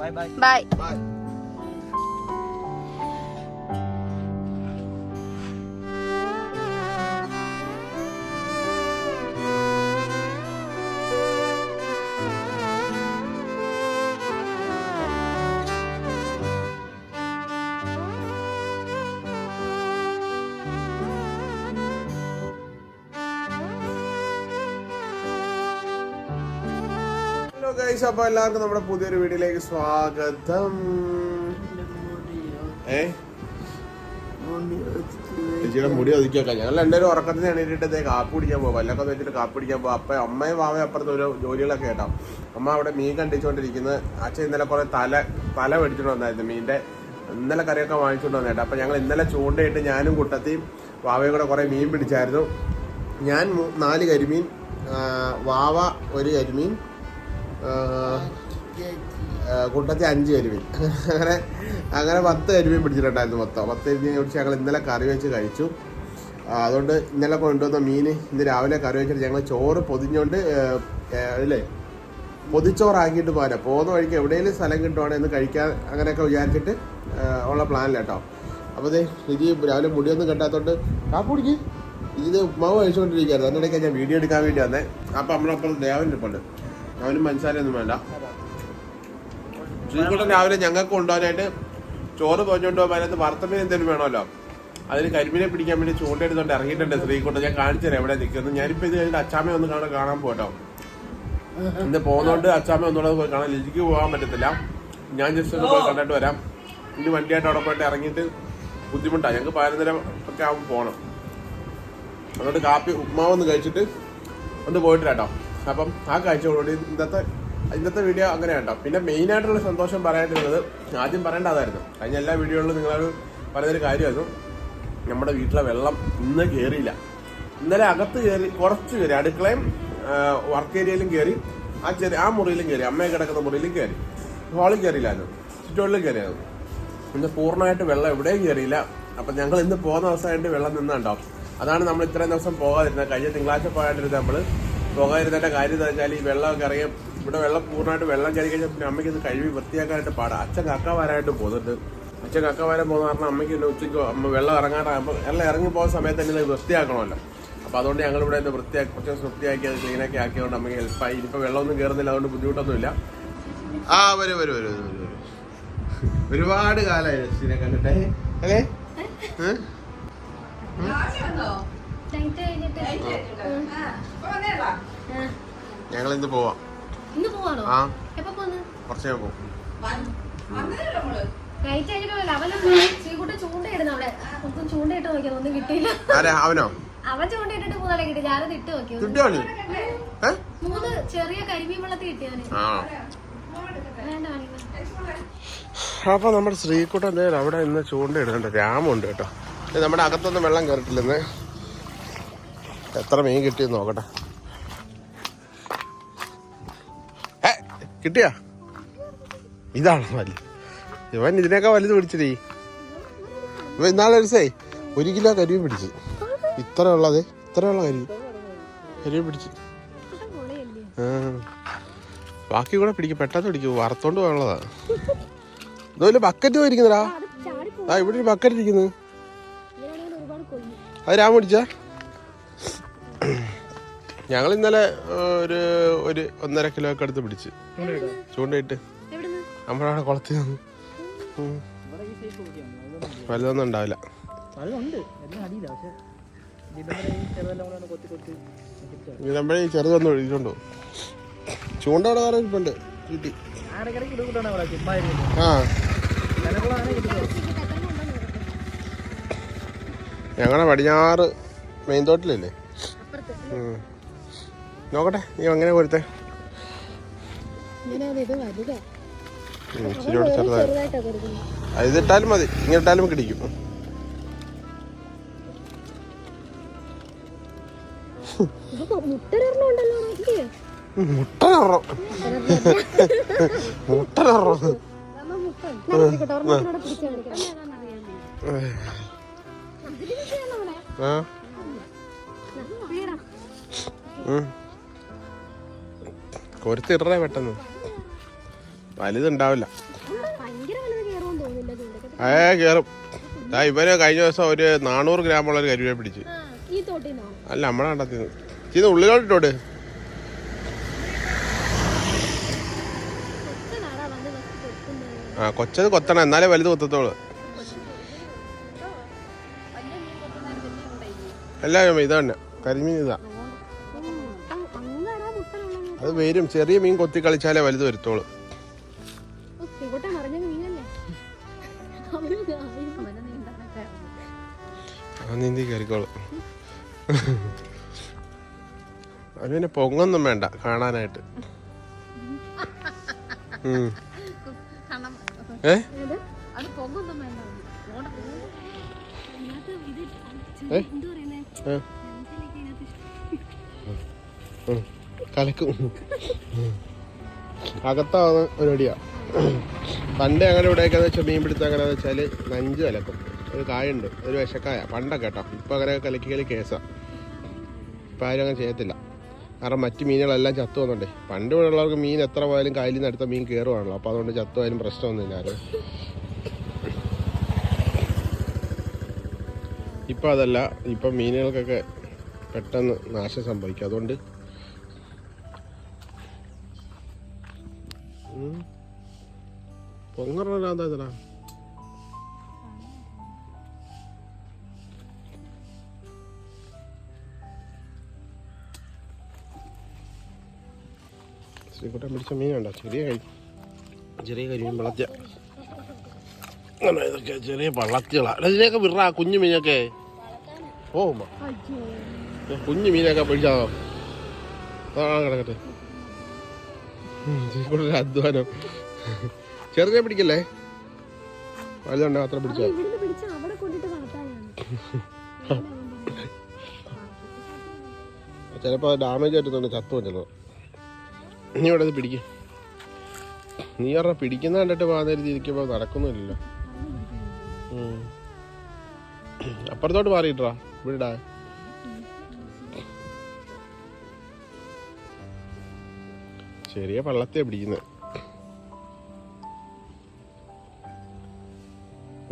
By bye bye by അപ്പൊ എല്ലാവർക്കും നമ്മുടെ പുതിയൊരു വീഡിയോയിലേക്ക് സ്വാഗതം. ഏ? ചേച്ചിയുടെ മുടി ഒതുക്കിയൊക്കെ ഞങ്ങൾ രണ്ടുപേരും ഉറക്കത്തിന് എണീറ്റിട്ട് കാപ്പി പിടിക്കാൻ പോകും വല്ലൊക്കെ വെച്ചിട്ട് കാപ്പി പിടിക്കാൻ പോകും അപ്പൊ അമ്മയും വാവയും അപ്പുറത്ത് ഒരു ജോലികളൊക്കെ കേട്ടോ. അമ്മ അവിടെ മീൻ കണ്ടിച്ചുകൊണ്ടിരിക്കുന്നത് അച്ഛൻ ഇന്നലെ കുറെ തല തല മേടിച്ചിട്ട് വന്നായിരുന്നു മീന്റെ ഇന്നലെ കറിയൊക്കെ വാങ്ങിച്ചുകൊണ്ട് വന്നേട്ടോ. അപ്പൊ ഞങ്ങൾ ഇന്നലെ ചൂണ്ടയിട്ട് ഞാനും കുട്ടത്തിയും വാവയും കൂടെ കുറേ മീൻ പിടിച്ചായിരുന്നു. ഞാൻ നാല് കരിമീൻ വാവ ഒരു കരിമീൻ കൂട്ടത്തിൽ അഞ്ച് കരിമീൻ അങ്ങനെ അങ്ങനെ പത്ത് കരിമീൻ പിടിച്ചിട്ടുണ്ടായിരുന്നു മൊത്തം. പത്ത് കരിമീൻ പിടിച്ച് ഞങ്ങൾ ഇന്നലെ കറി വെച്ച് കഴിച്ചു. അതുകൊണ്ട് ഇന്നലെ കൊണ്ടുവന്ന മീൻ ഇന്ന് രാവിലെ കറി വെച്ചിട്ട് ഞങ്ങൾ ചോറ് പൊതിഞ്ഞുകൊണ്ട് അല്ലേ? പൊതിച്ചോറാക്കിയിട്ട് പോരാ. പോകുന്ന വഴിക്ക് എവിടെയെങ്കിലും സ്ഥലം കിട്ടുവാണെങ്കിൽ ഒന്ന് കഴിക്കാൻ അങ്ങനെയൊക്കെ വിചാരിച്ചിട്ട് ഉള്ള പ്ലാനില്ല കേട്ടോ. അപ്പോൾ ദേ ഇത് രാവിലെ മുടിയൊന്നും കെട്ടാത്തോണ്ട് കാപ്പുടിക്ക് ഇത് ഉപ്മാവ് കഴിച്ചുകൊണ്ടിരിക്കുകയായിരുന്നു അതിനിടയ്ക്ക് ഞാൻ വീഡിയോ എടുക്കാൻ വേണ്ടി വന്നേ. അപ്പം നമ്മളപ്പം ദേവൻ ഇരിപ്പുണ്ട്. അവനും മനസ്സാരൊന്നും വേണ്ട. ശ്രീകുട്ടൻ രാവിലെ ഞങ്ങൾക്ക് കൊണ്ടുപോകാനായിട്ട് ചോറ് പോയിച്ചോണ്ട് പോകുമ്പോൾ അതിനകത്ത് വറുത്തമീൻ എന്തെങ്കിലും വേണമല്ലോ? അതിന് കരിമീനെ പിടിക്കാൻ വേണ്ടി ചൂണ്ടെടുത്തോണ്ട് ഇറങ്ങിയിട്ടുണ്ട് ശ്രീകുട്ടൻ. ഞാൻ കാണിച്ചുതരാം എവിടെ നിൽക്കുന്നു. ഞാനിപ്പോൾ ഇത് കഴിഞ്ഞിട്ട് അച്ചാമ്മ ഒന്ന് കാണാൻ കാണാൻ പോട്ടോ. ഇന്ന് പോകുന്നോണ്ട് അച്ചാമ്മ ഒന്നുകൂടെ പോയി കാണാൻ ലിജിക്ക് പോകാൻ പറ്റത്തില്ല. ഞാൻ ജസ്റ്റ് ഒന്ന് പോയി കണ്ടിട്ട് വരാം. ഇനി വണ്ടിയായിട്ട് അവിടെ പോയിട്ട് ഇറങ്ങിയിട്ട് ബുദ്ധിമുട്ടാണ് ഞങ്ങൾക്ക് പതിനൊന്നര ഒക്കെ ആകുമ്പോൾ പോകണം അതുകൊണ്ട് കാപ്പി ഉപ്മാവ് ഒന്ന് കഴിച്ചിട്ട് ഒന്ന് പോയിട്ട് കേട്ടോ അപ്പം ആ കാഴ്ചയോടുകൂടി ഇന്നത്തെ ഇന്നത്തെ വീഡിയോ അങ്ങനെ കേട്ടോ പിന്നെ മെയിൻ ആയിട്ടുള്ള സന്തോഷം പറയാനുള്ളത് ആദ്യം പറയേണ്ട അതായിരുന്നു കഴിഞ്ഞ എല്ലാ വീഡിയോകളിലും നിങ്ങളൊരു പറയുന്നൊരു കാര്യമായിരുന്നു. നമ്മുടെ വീട്ടിലെ വെള്ളം ഇന്ന് കയറിയില്ല ഇന്നലെ അകത്ത് കയറി കുറച്ച് കയറി അടുക്കളയും വർക്ക് ഏരിയയിലും കയറി ആ ചെറിയ ആ മുറിയിലും കയറി അമ്മയെ കിടക്കുന്ന മുറിയിലും കയറി ഹോളിൽ കയറിയില്ലായിരുന്നു ചുറ്റുവള്ളിലും കയറിയായിരുന്നു ഇന്ന് പൂർണമായിട്ട് വെള്ളം എവിടെയും കയറിയില്ല അപ്പം ഞങ്ങൾ ഇന്ന് പോകുന്ന ദിവസമായിട്ട് വെള്ളം നിന്നുണ്ടാവും അതാണ് നമ്മൾ ഇത്രയും ദിവസം പോകാതിരുന്നത്. കഴിഞ്ഞ തിങ്കളാഴ്ച പോകാണ്ടിരുന്നത് നമ്മൾ പോകാതിരുന്നതിന്റെ കാര്യം എന്താ വെച്ചാൽ ഈ വെള്ളമൊക്കെ ഇറങ്ങിയ ഇവിടെ വെള്ളം പൂർണമായിട്ട് വെള്ളം കയറി കഴിഞ്ഞാൽ പിന്നെ അമ്മയ്ക്ക് ഇത് കഴുകി വൃത്തിയാക്കാനായിട്ട് പാടാം. അച്ഛൻ കക്ക വരാനായിട്ട് പോകുന്നുണ്ട്. അച്ഛൻ കക്ക വരാൻ പോകുന്ന കാരണം അമ്മയ്ക്ക് ഇന്ന് ഉച്ചയ്ക്ക് അമ്മ വെള്ളം ഇറങ്ങാറാകുമ്പോൾ എല്ലാം ഇറങ്ങി പോകുന്ന സമയത്ത് തന്നെ ഇത് വൃത്തിയാക്കണമല്ലോ. അപ്പോൾ അതുകൊണ്ട് ഞങ്ങൾ ഇവിടെ ഇത് വൃത്തിയാക്കി കുറച്ച് വൃത്തിയാക്കി അത് ക്ലീനാക്കി ആക്കിയതുകൊണ്ട് അമ്മയ്ക്ക് ഹെൽപ്പായി ഇനിയിപ്പോൾ വെള്ളമൊന്നും കയറുന്നില്ല അതുകൊണ്ട് ബുദ്ധിമുട്ടൊന്നുമില്ല. ആ വരും വരും വരും വരും ഒരുപാട് കാലമായി കണ്ടിട്ടേ. അല്ലേ? ഞങ്ങൾ ഇന്ന് പോവാം. ഇന്ന് പോവാണോ? ആ. എപ്പോ പോന്ന്? കുറച്ച് പോകും അവനോ അവൻ ചൂണ്ടയിട്ടിട്ട് മൂന്നാലെ കിട്ടി. ഞാനത് ഇട്ട് നോക്കിയോ മൂന്ന് ചെറിയ കരിമീൻ വെള്ളത്തിൽ നമ്മുടെ ശ്രീക്കുട്ടൻ അവിടെ ഇന്ന് ചൂണ്ടയിടുന്നുണ്ട്. രാമുണ്ട് കേട്ടോ. നമ്മുടെ അകത്തൊന്നും വെള്ളം കയറിട്ടില്ലെന്ന്. എത്ര മീൻ കിട്ടിയെന്ന് നോക്കട്ടെ. ഏ കിട്ടിയാ? ഇതാണ് വലി. ഇവൻ ഇതിനൊക്കെ വലുത് പിടിച്ചിട്ടേ ഇവൻ ഇന്നാളെ ദിവസേ ഒരു കിലോ കരിയും പിടിച്ച്. ഇത്ര ഉള്ളത് ഇത്ര ഉള്ള കരി കരിയും പിടിച്ച്. ബാക്കി കൂടെ പിടിക്കും പെട്ടെന്ന് പിടിക്കും വറുത്തോണ്ട് പോയുള്ളതാ. ഇതുപോലെ ബക്കറ്റ് പോയിരിക്കുന്നടാ. ആ ഇവിടെ ഒരു ബക്കറ്റ് ഇരിക്കുന്നു. ഒരുപാട് കൊല്ലു അത് രാമ പിടിച്ച? ഞങ്ങൾ ഇന്നലെ ഒരു ഒരു ഒന്നര കിലോ ഒക്കെ എടുത്ത് പിടിച്ച്. ചൂണ്ടയിട്ട്. നമ്മളവിടെ കുളത്തിൽ നിന്ന്. വലുതൊന്നും ഉണ്ടാവില്ല. പക്ഷെ ഈ ചെറുതൊന്നും ഒഴിച്ചോണ്ടോ ചൂണ്ട അവിടെ വേറെ ഇരിപ്പുണ്ട്. കിട്ടി? ആ. ഞങ്ങളുടെ പടിഞ്ഞാറ് മെയിൻ തോട്ടിലല്ലേ. നോക്കട്ടെ നീ അങ്ങനെ പോരത്തെ ഇച്ചിരിയോടെ ചെറുതായി. ഇതിട്ടാലും മതി ഇങ്ങനെ ഇട്ടാലും കിടിക്കും ഇത് മുട്ടരൊരെണ്ണമുണ്ടല്ലോ നോക്കിയേ മുട്ട നിറം. മുട്ട നിറം. ആ. കൊരുത്തിടറേ പെട്ടെന്ന്. വലുതുണ്ടാവില്ല. ഏ കേറും. ദാ ഇവർ കഴിഞ്ഞ ദിവസം ഒരു നാനൂറ് ഗ്രാമുള്ള ഒരു കരിവേ പിടിച്ച്. ആ, അല്ല നമ്മളെ കണ്ടെത്തിയത് ഇത് ഉള്ളിലോട്ടിട്ടോട് ആ കൊച്ചത് കൊത്തണം. എന്നാലേ വലുത് കൊത്തത്തോളൂ ഇതാണ് എല്ലാം ഇത് തന്നെ. കരിമീൻ ഇതാ. അത് വരും. ചെറിയ മീൻ കൊത്തി കളിച്ചാലേ വലുത് വരുത്തോളൂ. നീന്തി കയറിക്കോളും. അത് പിന്നെ പൊങ്ങൊന്നും വേണ്ട കാണാനായിട്ട്. ഏ? ഏ? കലക്കും അകത്താവുന്ന പരിപാടിയാ പണ്ട് അങ്ങനെ ഇവിടെയൊക്കെ വെച്ചാൽ മീൻ പിടുത്തം അങ്ങനെ വെച്ചാൽ നഞ്ച് കലക്കും. ഒരു കായുണ്ട് ഒരു വിശക്കായ. പണ്ടൊക്കെ കേട്ടോ ഇപ്പം അങ്ങനെ കലക്കി കളി കേസാ. ഇപ്പം ആരും അങ്ങനെ ചെയ്യത്തില്ല. കാരണം മറ്റു മീനുകളെല്ലാം ചത്തു വന്നുണ്ടേ. പണ്ട് ഇവിടെ ഉള്ളവർക്ക് മീൻ എത്ര പോയാലും കായലിൽ നിന്ന് അടുത്ത മീൻ കയറുവാണല്ലോ അപ്പോൾ അതുകൊണ്ട് ചത്തു പോയാലും പ്രശ്നമൊന്നുമില്ല ആരും. ഇപ്പം അതല്ല ഇപ്പം മീനുകൾക്കൊക്കെ പെട്ടെന്ന് നാശം സംഭവിക്കും. അതുകൊണ്ട് പൊങ്ങറാ എന്താ ശ്രീകുട്ടൻ പിടിച്ച മീനുണ്ടോ? ചെറിയ കരി ചെറിയ കരിമീൻ വളർത്തിയ അങ്ങനെ ഇതൊക്കെ ചെറിയ പള്ളത്തികളാ ഇതിനൊക്കെ വിറാ കുഞ്ഞു മീനൊക്കെ. ഓ കുഞ്ഞു മീനൊക്കെ പിടിച്ചാ ആ കിടക്കട്ടെ. ശ്രീകുട്ടന്റെ അധ്വാനം ചെറുതിനെ പിടിക്കല്ലേ? വലുതുണ്ട്? മാത്രം പിടിച്ചോ? ചിലപ്പോ ചിലപ്പോൾ ഡാമേജ് ആയിട്ടുണ്ട് ചത്തു ചിലപ്പോൾ നീ ഇവിടെ ഇത് പിടിക്കും. നീ പറഞ്ഞ പിടിക്കുന്ന കണ്ടിട്ട് പോകുന്ന ഇരിക്കുമ്പോ നടക്കുന്നില്ലല്ലോ. അപ്പുറത്തോട്ട് മാറിയിട്ടാ ഇവിടെ ചെറിയ പള്ളത്തെ പിടിക്കുന്നത്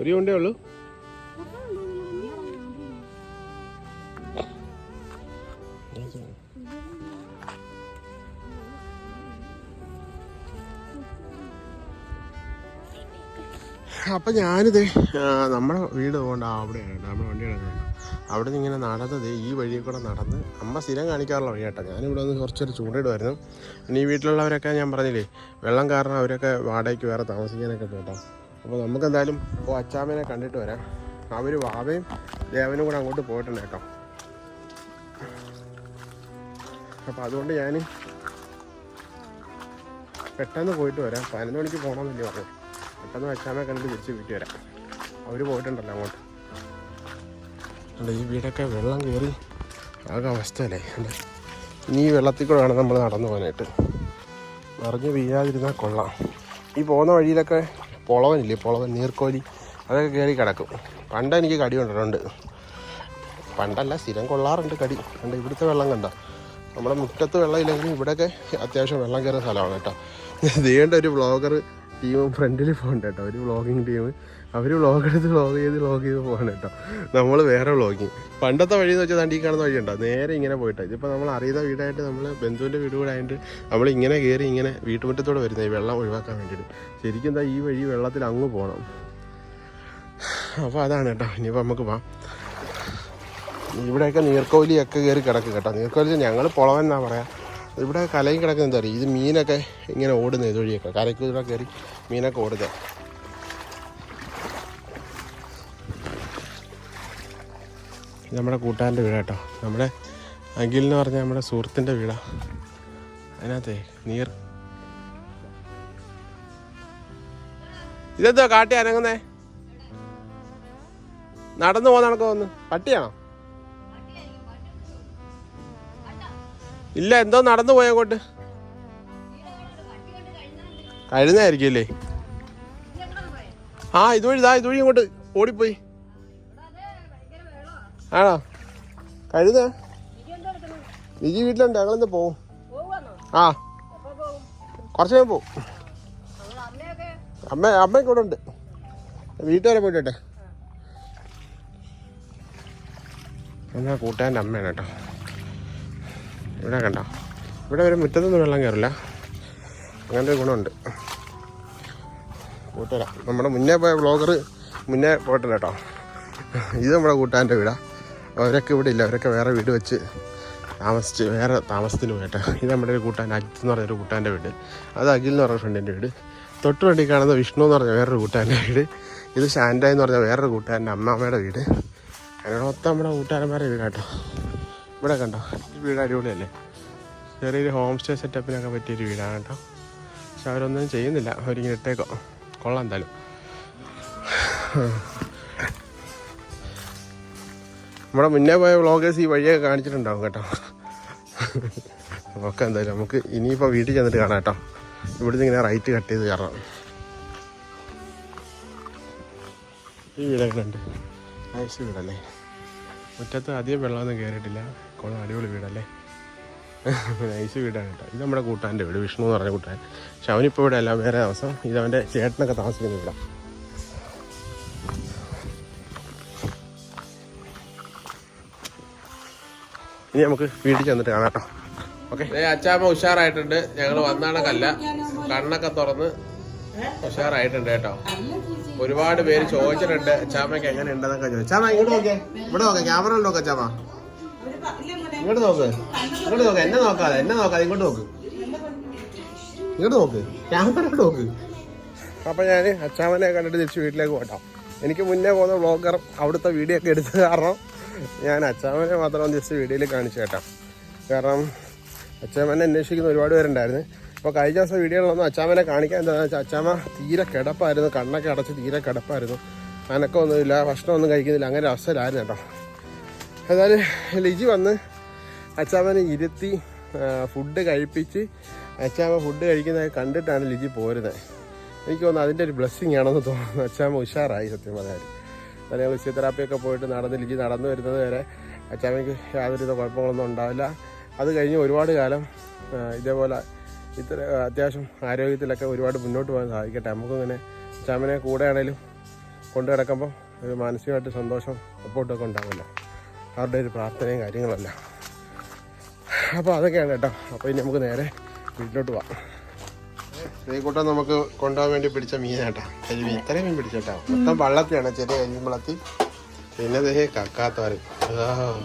ഒരു ഉണ്ടേ ഉള്ളൂ. അപ്പം ഞാനിത് നമ്മുടെ വീട് പോകണ്ട അവിടെയാണ്. നമ്മുടെ വണ്ടി കിടക്കുന്നുണ്ട് അവിടെ നിന്ന് ഇങ്ങനെ നടന്നത് ഈ വഴിയിൽ കൂടെ നടന്ന് അമ്മ സ്ഥിരം കാണിക്കാറുള്ള വഴിയാട്ടോ. ഞാനിവിടെ നിന്ന് കുറച്ചൊരു ചൂണ്ടിടുമായിരുന്നു. പിന്നെ ഈ വീട്ടിലുള്ളവരൊക്കെ ഞാൻ പറഞ്ഞില്ലേ വെള്ളം കാരണം അവരൊക്കെ വാടകയ്ക്ക് വേറെ താമസിക്കാനൊക്കെ പോട്ടോ അപ്പോൾ നമുക്ക് എന്തായാലും ഓ അച്ചാമ്മനെ കണ്ടിട്ട് വരാം. അവർ വാവയും ദേവനും കൂടെ അങ്ങോട്ട് പോയിട്ടുണ്ട് കേട്ടോ. അപ്പോൾ അതുകൊണ്ട് ഞാൻ പെട്ടെന്ന് പോയിട്ട് വരാം. പതിനൊന്ന് മണിക്ക് പോകണമെന്നില്ല പറഞ്ഞു പെട്ടെന്ന് അച്ചാമ്മയെ കണ്ടിട്ട് തിരിച്ച് വീട്ടിൽ വരാം. അവർ പോയിട്ടുണ്ടല്ലോ അങ്ങോട്ട്. അല്ല ഈ വീടൊക്കെ വെള്ളം കയറി ആകെ അവസ്ഥയല്ലേ? അല്ലേ ഇനി ഈ വെള്ളത്തിൽ കൂടെ വേണം നമ്മൾ നടന്നു പോകാനായിട്ട്. നിറഞ്ഞു വീഴാതിരുന്നാൽ കൊള്ളാം. ഈ പോകുന്ന വഴിയിലൊക്കെ പൊളവനില്ലേ? പൊളവൻ നീർക്കോലി അതൊക്കെ കയറി കിടക്കും. പണ്ട് എനിക്ക് കടി കൊണ്ടിട്ടുണ്ട് പണ്ടല്ല സ്ഥിരം കൊള്ളാറുണ്ട് കടി. കണ്ട് ഇവിടുത്തെ വെള്ളം കണ്ട? നമ്മുടെ മുറ്റത്ത് വെള്ളം ഇല്ലെങ്കിലും ഇവിടെയൊക്കെ അത്യാവശ്യം വെള്ളം കയറുന്ന സ്ഥലമാണ് കേട്ടോ. ഇതേണ്ട ഒരു വ്ളോഗർ ടീമും ഫ്രണ്ടിൽ പോകണ്ട കേട്ടോ. ഒരു വ്ളോഗിങ് ടീം അവർ വ്ളോഗ് എടുത്ത് വ്ളോഗ് ചെയ്ത് വ്ളോഗ് ചെയ്ത് പോകണം കേട്ടോ. നമ്മൾ വേറെ വ്ളോഗിങ് പണ്ടത്തെ വഴി എന്ന് വെച്ചാൽ തണ്ടി കാണുന്ന വഴി ഉണ്ടോ നേരെ ഇങ്ങനെ പോയിട്ടാ. ഇതിപ്പോൾ നമ്മൾ അറിയുന്ന വീടായിട്ട് നമ്മൾ ബന്ധുവിന്റെ വീട് കൂടെ ആയിട്ട് നമ്മൾ ഇങ്ങനെ കയറി ഇങ്ങനെ വീട്ടുമുറ്റത്തോടെ വരുന്നത് ഈ വെള്ളം ഒഴിവാക്കാൻ വേണ്ടിയിട്ട്. ശരിക്കും എന്താ ഈ വഴി വെള്ളത്തിൽ അങ്ങ് പോകണം അപ്പോൾ അതാണ് കേട്ടോ. ഇനിയിപ്പോൾ നമുക്ക് പോവാം. ഇവിടെയൊക്കെ നീർക്കോലിയൊക്കെ കയറി കിടക്കും കേട്ടോ. നീർക്കോലി ഞങ്ങൾ പുളവൻ എന്നാ പറയാ? ഇവിടെ കലയും കിടക്കുന്നത് എന്താ പറയുക ഇത് മീനൊക്കെ ഇങ്ങനെ ഓടുന്നത് ഇതുവഴിയൊക്കെ. കരയ്ക്കൂടെ കയറി മീനൊക്കെ ഓടുന്നത് നമ്മുടെ കൂട്ടുകാരന്റെ വീട് കേട്ടോ. നമ്മുടെ അഖിൽ എന്ന് പറഞ്ഞാൽ നമ്മുടെ സുഹൃത്തിന്റെ വീടാണ് അതിനകത്തെ നീർ. ഇതെന്തോ കാട്ടി അനങ്ങുന്നേ? നടന്നു പോകുന്ന കണക്ക് വന്ന് പട്ടിയാണോ? ഇല്ല എന്തോ നടന്നു പോയ അങ്ങോട്ട്? കഴുന്നായിരിക്കും അല്ലേ ആ ഇതുവഴി ഇതാ ഇതുവഴി ഇങ്ങോട്ട് ഓടിപ്പോയി. ആണോ? കഴുത? നിജി വീട്ടിലുണ്ട്. ഞങ്ങളെന്താ പോവും. ആ. കുറച്ച് കഴിയുമ്പോൾ പോവും. അമ്മ അമ്മയൊക്കെ ഇവിടെ ഉണ്ട്. വീട്ടുകാരെ പോയിട്ടെ എന്നാ കൂട്ടുകാരന്റെ അമ്മയാണ് കേട്ടോ. ഇവിടെ കണ്ടോ? ഇവിടെ വരെ മുറ്റത്തൊന്നും വെള്ളം കയറില്ല. അങ്ങനത്തെ ഒരു ഗുണമുണ്ട്. കൂട്ടുകാരാ നമ്മുടെ മുന്നേ പോയ വ്ളോഗർ മുന്നേ പോയിട്ടില്ല കേട്ടോ. ഇത് നമ്മുടെ കൂട്ടുകാരന്റെ വീടാ. അവരൊക്കെ ഇവിടെ ഇല്ല. അവരൊക്കെ വേറെ വീട് വെച്ച് താമസിച്ച് വേറെ താമസത്തിന് പോയിട്ട്. ഇത് നമ്മുടെ ഒരു കൂട്ടാൻ അജിത്ത് എന്ന് പറഞ്ഞൊരു കൂട്ടാന്റെ വീട്. അത് അഖിൽ എന്ന് പറഞ്ഞ ഫ്രണ്ടിന്റെ വീട്. തൊട്ട് വണ്ടി കാണുന്ന വിഷ്ണു എന്ന് പറഞ്ഞ വേറൊരു കൂട്ടാന്റെ വീട്. ഇത് ശാന്ത എന്ന് പറഞ്ഞ വേറൊരു കൂട്ടാന്റെ അമ്മാമ്മയുടെ വീട്. അങ്ങനെ മൊത്തം നമ്മുടെ കൂട്ടുകാരന്മാരുടെ വീട് കേട്ടോ. ഇവിടെ കണ്ടോ? ഈ വീട് അടിപൊളിയല്ലേ? ചെറിയൊരു ഹോം സ്റ്റേ സെറ്റപ്പിനൊക്കെ പറ്റിയൊരു വീടാണ് കേട്ടോ. പക്ഷെ അവരൊന്നും ചെയ്യുന്നില്ല. അവരിങ്ങനെ ഇട്ടേക്കോ. കൊള്ളാം എന്തായാലും. നമ്മുടെ മുന്നേ പോയ വ്ളോഗേഴ്സ് ഈ വഴിയൊക്കെ കാണിച്ചിട്ടുണ്ടാവും കേട്ടോ. ഓക്കെ എന്തായാലും നമുക്ക് ഇനിയിപ്പോൾ വീട്ടിൽ ചെന്നിട്ട് കാണാം കേട്ടോ. ഇവിടുന്ന് ഇങ്ങനെ റൈറ്റ് കട്ട് ചെയ്ത് കയറാം ഈ വീടൊക്കെ ഉണ്ട് നൈസ് വീടല്ലേ? മുറ്റത്ത് അധികം വെള്ളമൊന്നും കയറിയിട്ടില്ല കുളം അടിപൊളി വീടല്ലേ? നൈസ് വീടാണ് കേട്ടോ. ഇത് നമ്മുടെ കൂട്ടാന്റെ വീട് വിഷ്ണു എന്ന് പറഞ്ഞ കൂട്ടാൻ. പക്ഷെ അവനിപ്പോൾ ഇവിടെ അല്ല. വേറെ ദിവസം ഇത് അവന്റെ ചേട്ടനൊക്കെ താമസിക്കുന്ന വീടാണ് ഇനി നമുക്ക് വീട്ടിൽ ചെന്നിട്ട് കാണാട്ടോ ഓക്കെ അച്ചാമ്മ ഉഷാറായിട്ടുണ്ട്. ഞങ്ങൾ വന്നാണക്കല്ല കണ്ണൊക്കെ തുറന്ന് ഉഷാറായിട്ടുണ്ട് കേട്ടോ. ഒരുപാട് പേര് ചോദിച്ചിട്ടുണ്ട് അച്ചാമ്മക്ക് എങ്ങനെ ഉണ്ടെന്നൊക്കെ ചോദിച്ചു ഇങ്ങോട്ട് നോക്കേ ഇവിടെ നോക്കാം ക്യാമറ നോക്കാം അച്ചാമ്മ? ഇങ്ങോട്ട് നോക്ക്. ഇങ്ങോട്ട് നോക്ക്. എന്നെ നോക്കാതെ എന്നെ നോക്കാതെ ഇങ്ങോട്ട് നോക്ക്. ഇങ്ങോട്ട് നോക്ക്. ക്യാമറ നോക്ക്. അപ്പൊ ഞാൻ അച്ചാമ്മനെ കണ്ടിട്ട് തിരിച്ച് വീട്ടിലേക്ക് പോട്ടോ എനിക്ക് മുന്നേ പോകുന്ന വ്ളോഗർ അവിടുത്തെ വീഡിയോ ഒക്കെ എടുത്തത് കാരണം ഞാൻ അച്ചാമ്മനെ മാത്രം ജസ്റ്റ് വീഡിയോയിൽ കാണിച്ചു കേട്ടോ. കാരണം അച്ചാമ്മനെ അന്വേഷിക്കുന്ന ഒരുപാട് പേരുണ്ടായിരുന്നു. അപ്പോൾ കഴിഞ്ഞ ദിവസം വീഡിയോകളൊന്നും അച്ചാമ്മനെ കാണിക്കാൻ എന്താണെന്ന് വെച്ചാൽ അച്ചാമ്മ തീരെ കിടപ്പായിരുന്നു. കണ്ണൊക്കെ അടച്ച് തീരെ കിടപ്പായിരുന്നു. അനക്കമൊന്നുമില്ല ഭക്ഷണമൊന്നും കഴിക്കുന്നില്ല അങ്ങനെ അവസരമായിരുന്നു കേട്ടോ. ഏതായാലും ലിജി വന്ന് അച്ചാമ്മനെ ഇരുത്തി ഫുഡ് കഴിപ്പിച്ച് അച്ചാമ്മ ഫുഡ് കഴിക്കുന്നത് കണ്ടിട്ടാണ് ലിജി പോരുന്നത്. എനിക്ക് തോന്നുന്നു അതിന്റെ ഒരു ബ്ലെസ്സിങ് ആണെന്ന് തോന്നുന്നു. അച്ചാമ്മ ഉഷാറായി സത്യം പറഞ്ഞാൽ എന്നാൽ ഞങ്ങൾ ഫിസിയോതെറാപ്പിയൊക്കെ പോയിട്ട് നടന്ന് ലിജി നടന്നു വരുന്നത് വരെ അച്ചാമ്മയ്ക്ക് യാതൊരുവിധ കുഴപ്പങ്ങളൊന്നും ഉണ്ടാവില്ല. അത് കഴിഞ്ഞ് ഒരുപാട് കാലം ഇതേപോലെ ഇത്ര അത്യാവശ്യം ആരോഗ്യത്തിലൊക്കെ ഒരുപാട് മുന്നോട്ട് പോകാൻ സാധിക്കട്ടെ. നമുക്കിങ്ങനെ അച്ചാമ്മനെ കൂടെ ആണെങ്കിലും കൊണ്ടു കിടക്കുമ്പോൾ ഒരു മാനസികമായിട്ട് സന്തോഷം സപ്പോർട്ടൊക്കെ ഉണ്ടാവില്ല. അവരുടെ ഒരു പ്രാർത്ഥനയും കാര്യങ്ങളല്ല. അപ്പോൾ അതൊക്കെയാണ് കേട്ടോ. അപ്പോൾ ഇനി നമുക്ക് നേരെ വീട്ടിലോട്ട് പോവാം ശ്രീകുട്ടൻ നമുക്ക് കൊണ്ടുപോകാൻ വേണ്ടി പിടിച്ച മീനാട്ടാ. കരിമീൻ ഇത്രയും മീൻ പിടിച്ചേട്ടാ. മൊത്തം വള്ളത്തിയാണ് ചെറിയ കരിമീൻ വളർത്തി പിന്നെ ദേ കക്കാത്തോരൻ. ആ,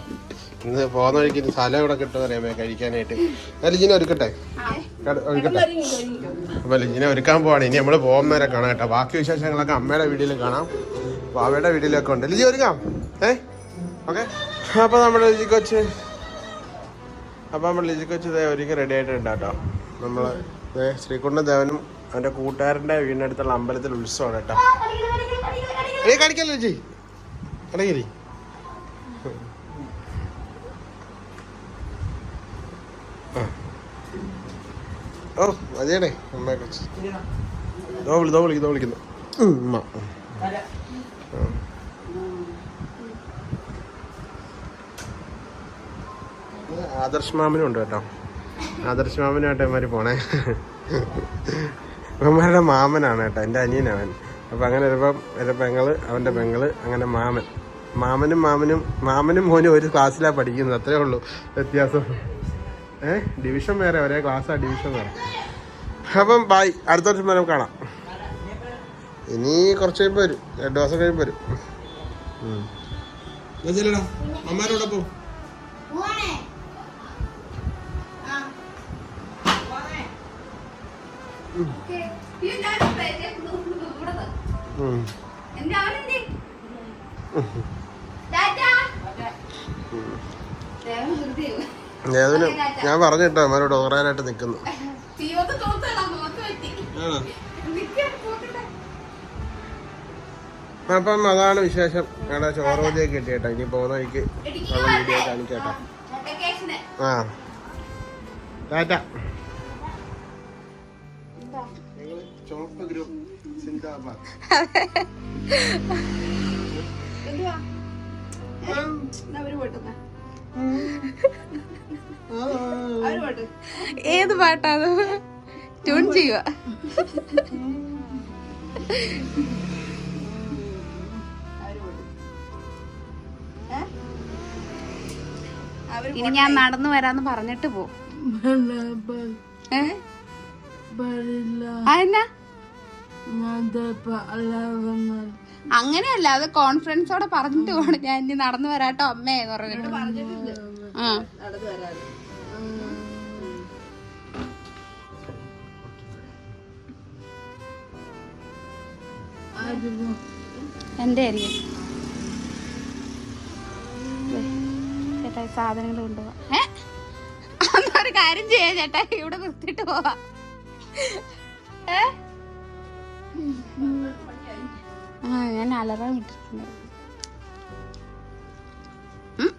ഇന്ന് പോകുന്ന വഴിക്ക് ഇനി സ്ഥലം ഇവിടെ കിട്ടുമെന്ന് അറിയാമേ കഴിക്കാനായിട്ട്. ലിജിനെ ഒരുക്കട്ടെ? കട- ഒരുക്കട്ടെ? അപ്പൊ ലിജിനെ ഒരുക്കാൻ പോവാണ്. ഇനി നമ്മൾ പോകുന്നവരെ കാണാം കേട്ടോ. ബാക്കി വിശേഷങ്ങളൊക്കെ അമ്മയുടെ വീഡിയോയിൽ കാണാം. ബാബയുടെ വീഡിയോയിലൊക്കെ ഉണ്ട്. ലിജി ഒരുക്കാം. ഏ? ഓക്കെ. അപ്പൊ നമ്മുടെ ലിജി കൊച്ച്. അപ്പൊ നമ്മുടെ ലിജി കൊച്ച് ഒരുക്കി റെഡി ആയിട്ടുണ്ട് കേട്ടോ. നമ്മൾ ദേ ശ്രീകുണ്ഠ ദേവനും അവന്റെ കൂട്ടുകാരന്റെ വീടിനടുത്തുള്ള അമ്പലത്തിൽ ഉത്സവമാണ് കേട്ടോ. ഏ കാണിക്കല്ലോ ജി അടങ്ങിരി ഓ മതിയടേ അമ്മയെ കുറിച്ച് ഇതോ വിളി വിളിക്കുന്നു വിളിക്കുന്നു. ഉമ്മ. ആദർശ് മാമനും ഉണ്ട് കേട്ടോ. ആദർശ് മാമനുമായിട്ട് അവന്മാർ പോണേ. ഇവന്മാരുടെ മാമനാണ് കേട്ടോ എന്റെ അനിയനവൻ. അപ്പം അങ്ങനെ വരുമ്പം എന്റെ പെങ്ങൾ അവന്റെ പെങ്ങൾ അങ്ങനെ മാമൻ. മാമനും മാമനും മാമനും മോനും ഒരു ക്ലാസ്സിലാണ് പഠിക്കുന്നത് അത്രേ ഉള്ളൂ വ്യത്യാസം. ഏ? ഡിവിഷൻ വേറെ ഒരേ ക്ലാസ്സാണ് ഡിവിഷൻ വേറെ. അപ്പം ബായ് അടുത്ത വർഷം വരെ കാണാം. ഇനി കുറച്ച് കഴിയുമ്പോൾ വരും. രണ്ട് മാസം കഴിയുമ്പോൾ വരും. ചെല്ലടാ അമ്മാരോടൊപ്പം ഞാൻ പറഞ്ഞിട്ടോ അമ്മനോട് ഓറാനായിട്ട് നിക്കുന്നു അപ്പം അതാണ് വിശേഷം. ഞങ്ങളുടെ ചോറോതിയൊക്കെ കിട്ടിയേട്ടാ. ഇനി പോകുന്ന എനിക്ക് വീഡിയോ കാണിക്കാം കേട്ടോ ആ. ടാറ്റ. ചോപ്പ് ഗ്രൂപ്പ് സിന്ദാബാദ്. ഏത് പാട്ടാണ് ട്യൂൺ ചെയ്യുക ഇനി ഞാൻ നടന്നു വരാന്ന് പറഞ്ഞിട്ട് പോകും ഏഹ് അതെന്നാ? അങ്ങനെയല്ല അത് കോൺഫിഡൻസോടെ പറഞ്ഞിട്ട് പോണം. ഞാൻ ഇനി നടന്നു വരാട്ടോ അമ്മേ എന്ന് പറഞ്ഞിട്ട്. ആ. എന്റെ ആയിരിക്കും ചേട്ടാ ഈ സാധനങ്ങൾ കൊണ്ടുപോവാ. ഏ? അന്നൊരു ഒരു കാര്യം ചെയ്യാ ചേട്ടാ. ഇവിടെ നിർത്തിട്ട് പോവാ. ആ ഞാൻ അലറാൻ വിട്ടിട്ടുണ്ട്. ഉം.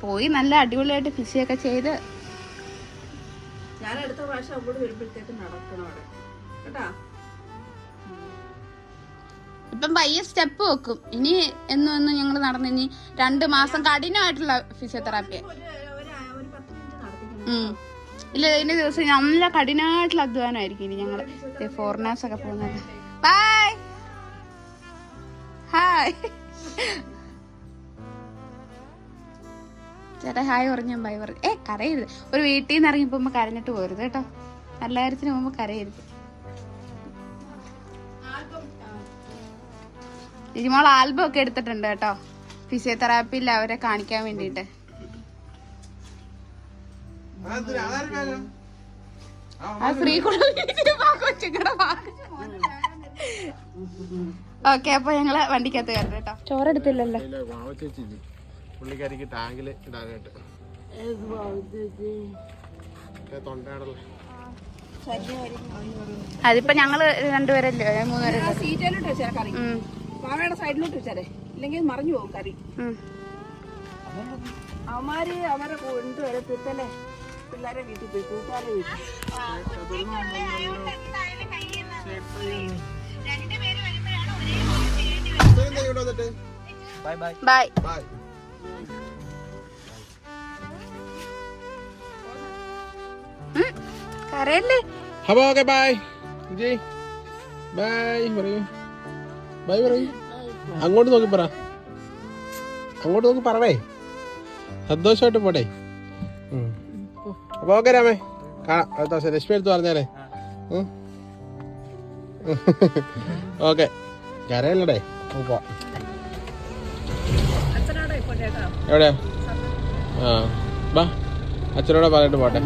പോയി നല്ല അടിപൊളിയായിട്ട് ഫിഷിയൊക്കെ ചെയ്ത്. ഞാൻ അടുത്ത പ്രാവശ്യം അങ്ങോട്ട് വരുമ്പോഴത്തേക്ക് നടക്കണം അവിടെ. കേട്ടാ? ഇപ്പം പയ്യെ സ്റ്റെപ്പ് വെക്കും. ഇനി എന്നും എന്നും ഞങ്ങൾ നടന്നു ഇനി രണ്ട് മാസം കഠിനമായിട്ടുള്ള ഫിസിയോതെറാപ്പി ഒരു ഇല്ല ഇതിന്റെ ദിവസം നല്ല കഠിനമായിട്ടുള്ള അധ്വാനമായിരിക്കും ഇനി ഞങ്ങൾ. ഫോറിനേഴ്സ് ഒക്കെ പോകുന്നത്. ബൈ ഹായ് ചേട്ടാ ഹായ് പറഞ്ഞു ബൈ പറഞ്ഞു. ഏ കരയരുത്. ഒരു വീട്ടിൽ നിന്ന് ഇറങ്ങി പോകുമ്പോ കരഞ്ഞിട്ട് പോരുത് കേട്ടോ. നല്ല കാര്യത്തിന് പോകുമ്പോ കരയരുത്. ജിമോൾ ആൽബം ഒക്കെ എടുത്തിട്ടുണ്ട് കേട്ടോ. ഫിസിയോതെറാപ്പിയിൽ അവരെ കാണിക്കാൻ വേണ്ടിയിട്ട്. കൊച്ചുങ്ങടെ ഓക്കെ അപ്പൊ ഞങ്ങൾ വണ്ടിക്കകത്ത് കയറണം കേട്ടോ. ചോറെടുത്തില്ലല്ലോ. പുള്ളിക്കാരിക്ക് ടാങ്കിൽ ഇടാനായിട്ട്. അതിപ്പോ ഞങ്ങൾ രണ്ടുപേരല്ലേ മൂന്നുപേരല്ലേ? സീറ്റിലോട്ട് വെച്ചാൽ കറി. പാവയുടെ സൈഡിലോട്ട് വെച്ചാലേ ഇല്ലെങ്കിൽ മറിഞ്ഞു പോകും കറി. അവന്മാര് അവരെ കൊണ്ടുവരെ തിത്തല്ലേ പിള്ളേരെ വീട്ടിൽ പോയി കൂട്ടുകാരെ വീട്ടിൽ ബൈ ബൈ. ബൈ. ഉം, കരയല്ലേ? അപ്പൊ ഓക്കെ ബൈ. ജി ബൈ പറയൂ. ബൈ പറയൂ. അങ്ങോട്ട് നോക്കി പറ. അങ്ങോട്ട് നോക്കി പറവേ. സന്തോഷമായിട്ട് പോട്ടെ. അപ്പൊ ഓക്കെ രാമേ കാണാം അടുത്ത ദിവസം ലക്ഷ്മി എടുത്ത് പറഞ്ഞാലേ ഓക്കെ കരയല്ലടേ പോവാം എവിടെയാ ആ ബാ അച്ഛനോടെ പറഞ്ഞിട്ട് പോട്ടെ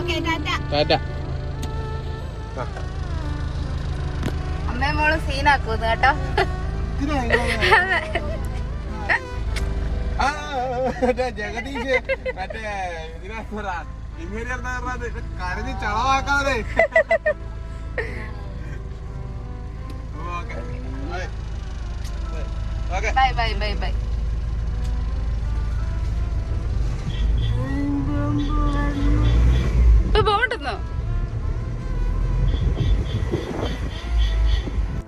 ഓക്കെ ടാറ്റ അമ്മയും മോൾ സീനാക്കുന്നു കേട്ടോ ജഗദീഷ് മറ്റേ ഇതിനകത്ത് കരഞ്ഞ് ചളവാക്കാതെ. Okay. Bye. Bye. Bye bye. പോകണ്ടെന്നോ?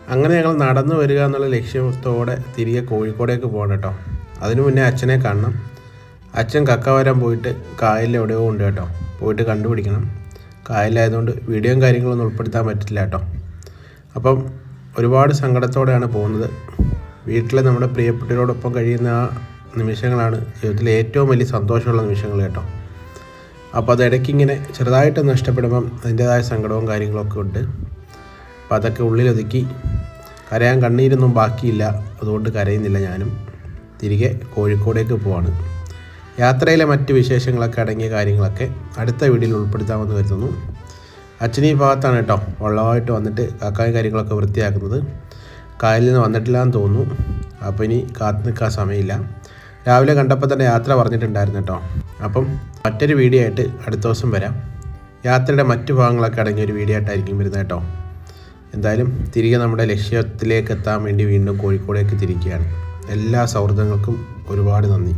അങ്ങനെ ഞങ്ങൾ നടന്നു വരിക എന്നുള്ള ലക്ഷ്യത്തോടെ തിരികെ കോഴിക്കോടേക്ക് പോകണം കേട്ടോ. അതിനു മുന്നേ അച്ഛനെ കാണണം. അച്ഛൻ കക്ക വരാൻ പോയിട്ട് കായലിൽ എവിടെയോ ഉണ്ട് കേട്ടോ. പോയിട്ട് കണ്ടുപിടിക്കണം. കായലായതുകൊണ്ട് വീഡിയോയും കാര്യങ്ങളൊന്നും ഉൾപ്പെടുത്താൻ പറ്റില്ല കേട്ടോ. അപ്പം ഒരുപാട് സങ്കടത്തോടെയാണ് പോകുന്നത്. വീട്ടിലെ നമ്മുടെ പ്രിയപ്പെട്ടവരോടൊപ്പം കഴിയുന്ന ആ നിമിഷങ്ങളാണ് ജീവിതത്തിലെ ഏറ്റവും വലിയ സന്തോഷമുള്ള നിമിഷങ്ങൾ കേട്ടോ. അപ്പോൾ അത് ഇടയ്ക്കിങ്ങനെ ചെറുതായിട്ട് നഷ്ടപ്പെടുമ്പം അതിന്റേതായ സങ്കടവും കാര്യങ്ങളൊക്കെ ഉണ്ട്. അപ്പോൾ അതൊക്കെ ഉള്ളിലൊതുക്കി കരയാൻ കണ്ണീരൊന്നും ബാക്കിയില്ല. അതുകൊണ്ട് കരയുന്നില്ല ഞാനും. തിരികെ കോഴിക്കോടേക്ക് പോവാണ്. യാത്രയിലെ മറ്റ് വിശേഷങ്ങളൊക്കെ അടങ്ങിയ കാര്യങ്ങളൊക്കെ അടുത്ത വീഡിയോയിൽ ഉൾപ്പെടുത്താമെന്ന് കരുതുന്നു. അച്ഛനീ ഭാഗത്താണ് കേട്ടോ വള്ളമായിട്ട് വന്നിട്ട് കാക്കായും കാര്യങ്ങളൊക്കെ വൃത്തിയാക്കുന്നത്. കായലിൽ നിന്ന് വന്നിട്ടില്ല എന്ന് തോന്നുന്നു. അപ്പോൾ ഇനി കാത്തു നിൽക്കാൻ സമയമില്ല. രാവിലെ കണ്ടപ്പോൾ തന്നെ യാത്ര പറഞ്ഞിട്ടുണ്ടായിരുന്നു കേട്ടോ. അപ്പം മറ്റൊരു വീഡിയോ ആയിട്ട് അടുത്ത ദിവസം വരാം. യാത്രയുടെ മറ്റു ഭാഗങ്ങളൊക്കെ അടങ്ങിയ ഒരു വീഡിയോ ആയിട്ടായിരിക്കും വരുന്നത് കേട്ടോ. എന്തായാലും തിരികെ നമ്മുടെ ലക്ഷ്യത്തിലേക്ക് എത്താൻ വേണ്ടി വീണ്ടും കോഴിക്കോടേക്ക് തിരിക്കുകയാണ്. എല്ലാ സൗഹൃദങ്ങൾക്കും ഒരുപാട് നന്ദി.